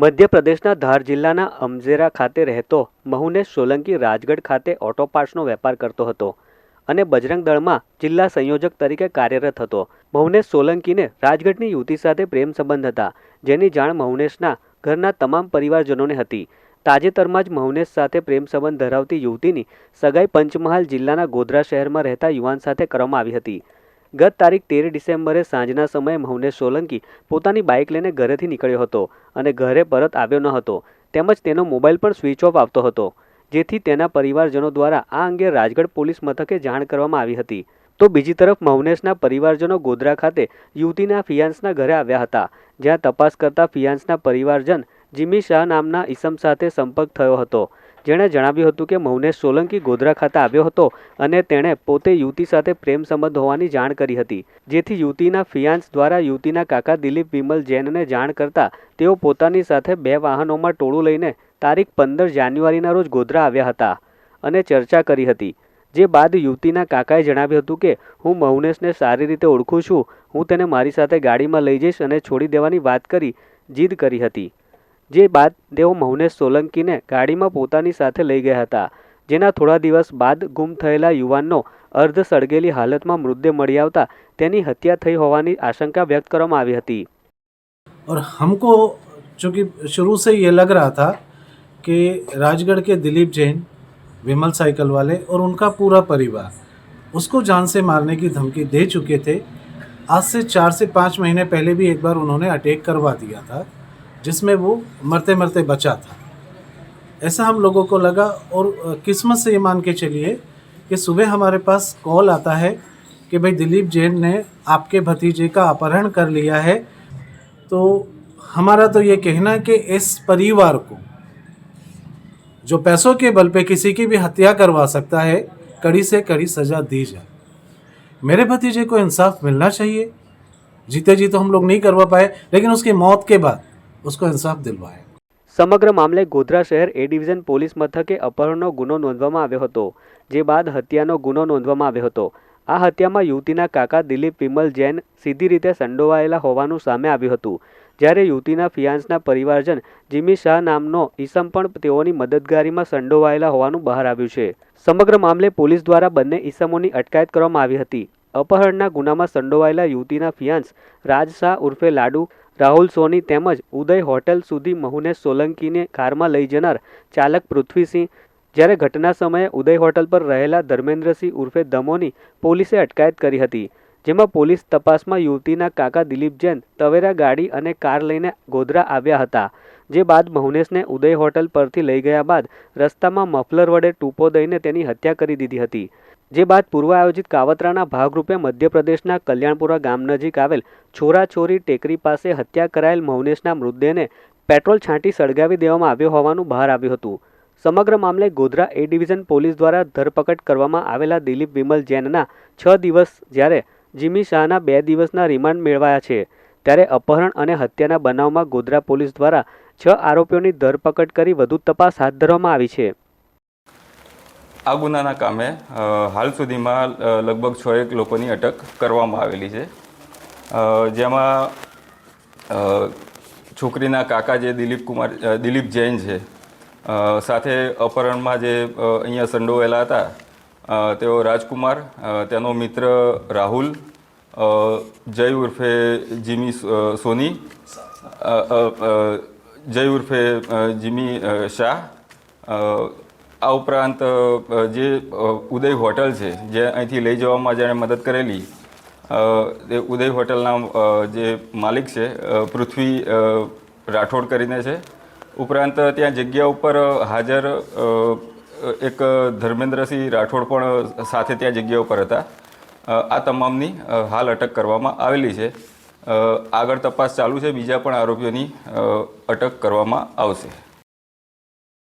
મધ્યપ્રદેશના ધાર જિલ્લાના અમઝેરા ખાતે રહેતો મહુનેશ સોલંકી રાજગઢ ખાતે ઓટો પાર્ટ્સનો વેપાર કરતો હતો અને બજરંગ દળમાં જિલ્લા સંયોજક તરીકે કાર્યરત હતો. મહુનેશ સોલંકીને રાજગઢની યુવતી સાથે પ્રેમ સંબંધ હતા, જેની જાણ મહુનેશના ઘરના તમામ પરિવારજનોને હતી. તાજેતરમાં જ મહુનેશ સાથે પ્રેમ સંબંધ ધરાવતી યુવતીની સગાઈ પંચમહાલ જિલ્લાના ગોધરા શહેરમાં રહેતા યુવાન સાથે કરવામાં આવી હતી. ગત તારીખ તેર ડિસેમ્બરે સાંજના સમયે મૌનેશ સોલંકી પોતાની બાઇક લઈને ઘરેથી નીકળ્યો હતો અને ઘરે પરત આવ્યો ન હતો. તેમજ તેનો મોબાઈલ પણ સ્વિચ ઓફ આવતો હતો, જેથી તેના પરિવારજનો દ્વારા આ અંગે રાજગઢ પોલીસ મથકે જાણ કરવામાં આવી હતી. તો બીજી તરફ મહુનેશના પરિવારજનો ગોધરા ખાતે યુવતીના ફિયાન્સના ઘરે આવ્યા હતા, જ્યાં તપાસ કરતા ફિયાન્સના પરિવારજન જીમી શાહ નામના ઈસમ સાથે સંપર્ક થયો હતો. જેણે જણાવ્યું હતું કે મહુનેશ સોલંકી ગોધરા ખાતે આવ્યો હતો અને તેણે પોતે યુવતી સાથે પ્રેમ સંબંધ હોવાની જાણ કરી હતી. જેથી યુવતીના ફિયાન્સ દ્વારા યુવતીના કાકા દિલીપ વિમલ જૈનને જાણ કરતા તેઓ પોતાની સાથે બે વાહનોમાં ટોળું લઈને તારીખ પંદર જાન્યુઆરીના રોજ ગોધરા આવ્યા હતા અને ચર્ચા કરી હતી. જે બાદ યુવતીના કાકાએ જણાવ્યું હતું કે, હું મૌનેશને સારી રીતે ઓળખું છું. હું તેને મારી સાથે ગાડીમાં લઈ જઈશ અને છોડી દેવાની વાત કરી, જીદ કરી હતી. જે બાદ તેઓ મહુનેશ સોલંકીને ગાડીમાં પોતાની સાથે લઈ ગયા હતા જેના થોડા દિવસ બાદ ગુમ થયેલા યુવાનનો અર્ધ સળગેલી હાલતમાં મૃતદેહ મળી આવતા તેની હત્યા થઈ હોવાની આશંકા વ્યક્ત કરવામાં આવી હતી और हमको चूँकि शुरू से ये लग रहा था कि राजगढ़ के दिलीप जैन विमल साइकिल वाले और उनका पूरा परिवार उसको जान से मारने की धमकी दे चुके थे आज से चार से पाँच महीने पहले भी एक बार उन्होंने अटैक करवा दिया था जिसमें वो मरते मरते बचा था। ऐसा हम लोगों को लगा और किस्मत से ये मान के चलिए कि सुबह हमारे पास कॉल आता है कि भाई दिलीप जैन ने आपके भतीजे का अपहरण कर लिया है। तो हमारा तो ये कहना कि इस परिवार को, जो पैसों के बल पे किसी की भी हत्या करवा सकता है, कड़ी से कड़ी सजा दी जाए। मेरे भतीजे को इंसाफ मिलना चाहिए। जीते जी तो हम लोग नहीं करवा पाए, लेकिन उसकी मौत के बाद उसको इंसाफ दिलवाए સમગ્ર મામલે ગોધરા શહેર એ ડિવિઝન પોલીસ મથકે અપહરણનો ગુનો નોંધવામાં આવ્યો હતો જે બાદ હત્યાનો ગુનો નોંધવામાં આવ્યો હતો આ હત્યામાં યુવતીના કાકા દિલીપ વિમલ જૈન સીધી રીતે સંડોવાયેલા હોવાનું સામે આવ્યું હતું જ્યારે યુવતીના ફિયાન્સના પરિવારજન જીમી શાહ નામનો ઈસમ પણ તેઓની મદદગારીમાં સંડોવાયેલા હોવાનું બહાર આવ્યું છે સમગ્ર મામલે પોલીસ દ્વારા બંને ઈસમોની અટકાયત કરવામાં આવી હતી અપહરણના ગુનામાં સંડોવાયેલા યુવતીના ફિયાન્સ રાજ શાહ ઉર્ફે લાડુ, રાહુલ સોની તેમજ ઉદય હોટેલ સુધી મહુનેશ સોલંકીને કારમાં લઈ જનાર ચાલક પૃથ્વીસિંહ. જ્યારે ઘટના સમયે ઉદય હોટલ પર રહેલા ધર્મેન્દ્રસિંહ ઉર્ફે દમોની પોલીસે અટકાયત કરી હતી, જેમાં પોલીસ તપાસમાં યુવતીના કાકા દિલીપ જૈન, તવેરા ગાડી અને કાર લઈને ગોધરા આવ્યા હતા, જે બાદ મહુનેશને ઉદય હોટલ પરથી લઈ ગયા બાદ રસ્તામાં મફલર વડે ટૂંપો દઈને તેની હત્યા કરી દીધી હતી. જે બાદ પૂર્વ આયોજિત કાવતરાના ભાગરૂપે મધ્યપ્રદેશના કલ્યાણપુરા ગામ નજીક આવેલ છોરાછોરી ટેકરી પાસે હત્યા કરાયેલ મૌનેશના મૃતદેહને પેટ્રોલ છાંટી સળગાવી દેવામાં આવ્યો હોવાનું બહાર આવ્યું હતું. સમગ્ર મામલે ગોધરા એ ડિવિઝન પોલીસ દ્વારા ધરપકડ કરવામાં આવેલા દિલીપ વિમલ જૈનના છ દિવસ જ્યારે જીમી શાહના બે દિવસના રિમાન્ડ મેળવાયા છે, ત્યારે અપહરણ અને હત્યાના બનાવમાં ગોધરા પોલીસ દ્વારા છ આરોપીઓની ધરપકડ કરી વધુ તપાસ હાથ ધરવામાં આવી છે. આ ગુનાના કામે હાલ સુધીમાં લગભગ છ એક લોકોની અટક કરવામાં આવેલી છે. જેમાં છોકરીના કાકા જે દિલીપ કુમાર દિલીપ જૈન છે. સાથે અપહરણમાં જે અહીંયા સંડોવાયેલા હતા તેઓ રાજકુમાર તેનો મિત્ર રાહુલ જય ઉર્ફે જીમી સોની જય ઉર્ફે જીમી શાહ આ ઉપરાંત જે ઉદય હોટલ છે, જે અહીંથી લઈ જવામાં જેણે મદદ કરેલી એ ઉદય હોટલના જે માલિક છે પૃથ્વી રાઠોડ કરીને છે. ઉપરાંત, ત્યાં જગ્યા ઉપર હાજર એક ધર્મેન્દ્રસિંહ રાઠોડ પણ સાથે ત્યાં જગ્યા ઉપર હતા. આ તમામની હાલ અટક કરવામાં આવેલી છે. આગળ તપાસ ચાલુ છે, બીજા પણ આરોપીઓની અટક કરવામાં આવશે.